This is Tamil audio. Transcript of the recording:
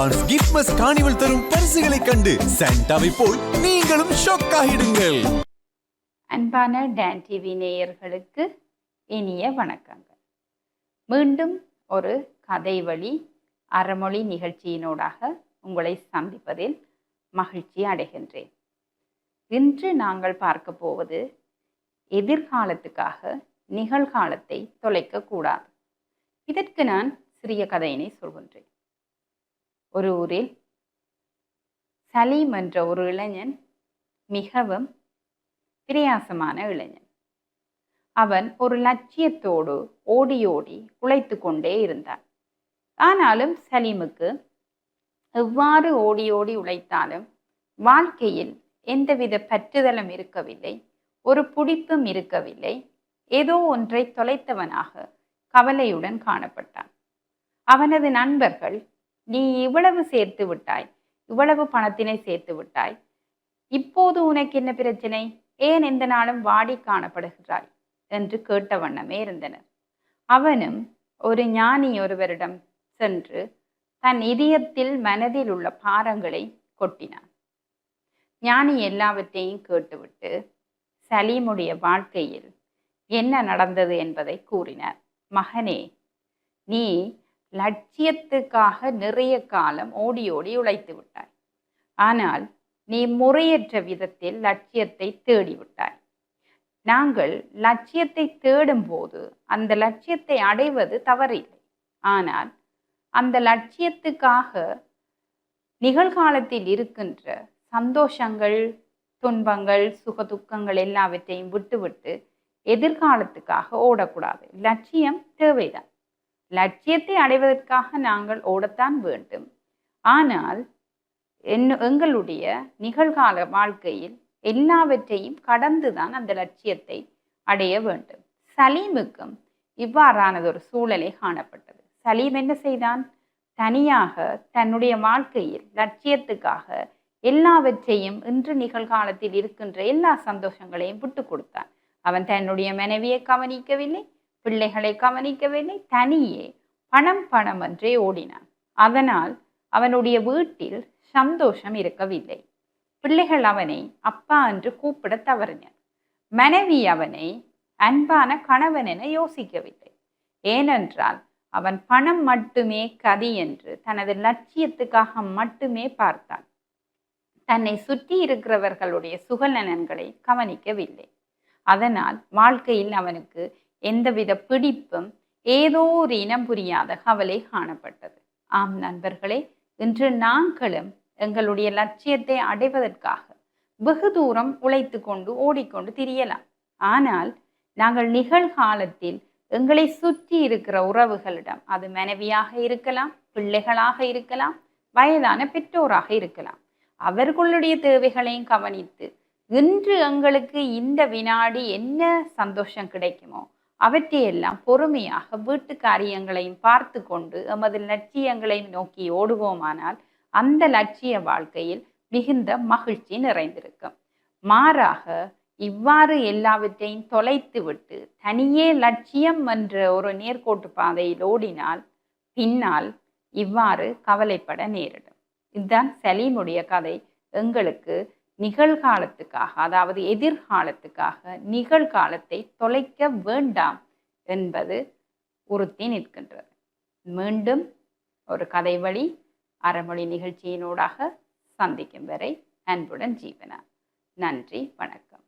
அட்வான்ஸ் கிஃப்ட்மஸ் காணிவல் தரும் பரிசுகளை கண்டு சாண்டாவை போல் நீங்களும் ஷாக் ஆகிடுங்கள். அன்பான டேன் டிவி நேயர்களுக்கு இனிய வணக்கங்கள். மீண்டும் ஒரு கதை வழி அறமொழி நிகழ்ச்சியினூடாக உங்களை சந்திப்பதில் மகிழ்ச்சி அடைகின்றேன். இன்று நாங்கள் பார்க்க போவது எதிர்காலத்துக்காக நிகழ்காலத்தை தொலைக்கக்கூடாது இதற்கு நான் சிறிய கதையினை சொல்கின்றேன். ஒரு ஊரில் சலீம் என்ற ஒரு இளைஞன் மிகவும் பிரயாசமான இளைஞன். அவன் ஒரு லட்சியத்தோடு ஓடி ஓடி உழைத்து கொண்டே இருந்தான். ஆனாலும் சலீமுக்கு எவ்வாறு ஓடி ஓடி உழைத்தாலும் வாழ்க்கையில் எந்தவித பற்றுதலும் இருக்கவில்லை ஒரு பிடிப்பும் இருக்கவில்லை. ஏதோ ஒன்றை தொலைத்தவனாக கவலையுடன் காணப்பட்டான். அவனது நண்பர்கள் நீ இவ்வளவு சேர்த்து விட்டாய் இவ்வளவு பணத்தினை சேர்த்து விட்டாய். இப்போது உனக்கு என்ன பிரச்சனை? ஏன் எந்த நாளும் வாடி காணப்படுகிறாய்? என்று கேட்ட வண்ணமே இருந்தனர். அவனும் ஒரு ஞானி ஒருவரிடம் சென்று தன் இதயத்தில் மனதில் உள்ள பாரங்களை கொட்டினான். ஞானி எல்லாவற்றையும் கேட்டுவிட்டு சலீமுடைய வாழ்க்கையில் என்ன நடந்தது என்பதை கூறினார். மகனே நீ லட்சியத்துக்காக நிறைய காலம் ஓடி ஓடி உழைத்து விட்டாய். ஆனால் நீ முறையற்ற விதத்தில் லட்சியத்தை தேடிவிட்டாய் நாங்கள் லட்சியத்தை தேடும்போது அந்த லட்சியத்தை அடைவது தவறில்லை. ஆனால் அந்த லட்சியத்துக்காக நிகழ்காலத்தில் இருக்கின்ற சந்தோஷங்கள் துன்பங்கள் சுகதுக்கங்கள் எல்லாவற்றையும் விட்டுவிட்டு எதிர்காலத்துக்காக ஓடக்கூடாது. லட்சியம் தேவைதான். லட்சியத்தை அடைவதற்காக நாங்கள் ஓடத்தான் வேண்டும். ஆனால் என்ன எங்களுடைய நிகழ்கால வாழ்க்கையில் எல்லாவற்றையும் கடந்துதான் அந்த லட்சியத்தை அடைய வேண்டும். சலீமுக்கும் இவ்வாறானதொரு சூழலை காணப்பட்டது. சலீம் என்ன செய்தான்? தனியாக தன்னுடைய வாழ்க்கையில் லட்சியத்துக்காக எல்லாவற்றையும் இன்று நிகழ்காலத்தில் இருக்கின்ற எல்லா சந்தோஷங்களையும் விட்டு கொடுத்தான். அவன் தன்னுடைய மனைவியை கவனிக்கவில்லை பிள்ளைகளை கவனிக்கவில்லை. தனியே பணம் பணம் என்றே ஓடினான். அதனால் அவனுடைய வீட்டில் சந்தோஷம் இருக்கவில்லை. பிள்ளைகள் அவனை அப்பா என்று கூப்பிட தவறினர். மனைவி அவனை அன்பான கணவன் என யோசிக்கவில்லை. ஏனென்றால் அவன் பணம் மட்டுமே கதி என்று தனது லட்சியத்துக்காக மட்டுமே பார்த்தான். தன்னை சுற்றி இருக்கிறவர்களுடைய சுகநலன்களை கவனிக்கவில்லை. அதனால் வாழ்க்கையில் அவனுக்கு எந்தவித பிடிப்பும் ஏதோ ஒரு இனம் புரியாத கவலை காணப்பட்டது. ஆம் நண்பர்களே இன்று நாங்களும் எங்களுடைய லட்சியத்தை அடைவதற்காக வெகு தூரம் உழைத்து கொண்டு ஓடிக்கொண்டு திரியலாம். ஆனால் நாங்கள் நிகழ்காலத்தில் எங்களை சுற்றி இருக்கிற உறவுகளிடம் அது மனைவியாக இருக்கலாம் பிள்ளைகளாக இருக்கலாம் வயதான பெற்றோராக இருக்கலாம். அவர்களுடைய தேவைகளையும் கவனித்து இன்று எங்களுக்கு இந்த வினாடி என்ன சந்தோஷம் கிடைக்குமோ அவற்றையெல்லாம் பொறுமையாக வீட்டு காரியங்களையும் பார்த்து கொண்டு எமது லட்சியங்களையும் நோக்கி ஓடுவோமானால் அந்த லட்சிய வாழ்க்கையில் மிகுந்த மகிழ்ச்சி நிறைந்திருக்கும். மாறாக இவ்வாறு எல்லாவற்றையும் தொலைத்து விட்டு தனியே லட்சியம் என்ற ஒரு நேர்கோட்டு பாதையில் ஓடினால் பின்னால் இவ்வாறு கவலைப்பட நேரிடும். இதுதான் சலீமுடைய கதை. எங்களுக்கு நிகழ்காலத்துக்காக அதாவது எதிர்காலத்துக்காக நிகழ்காலத்தை தொலைக்க வேண்டாம் என்பது உறுத்தி நிற்கின்றது. மீண்டும் ஒரு கதை வழி அறமொழி நிகழ்ச்சியினூடாக சந்திக்கும் வரை அன்புடன் ஜீவனா. நன்றி வணக்கம்.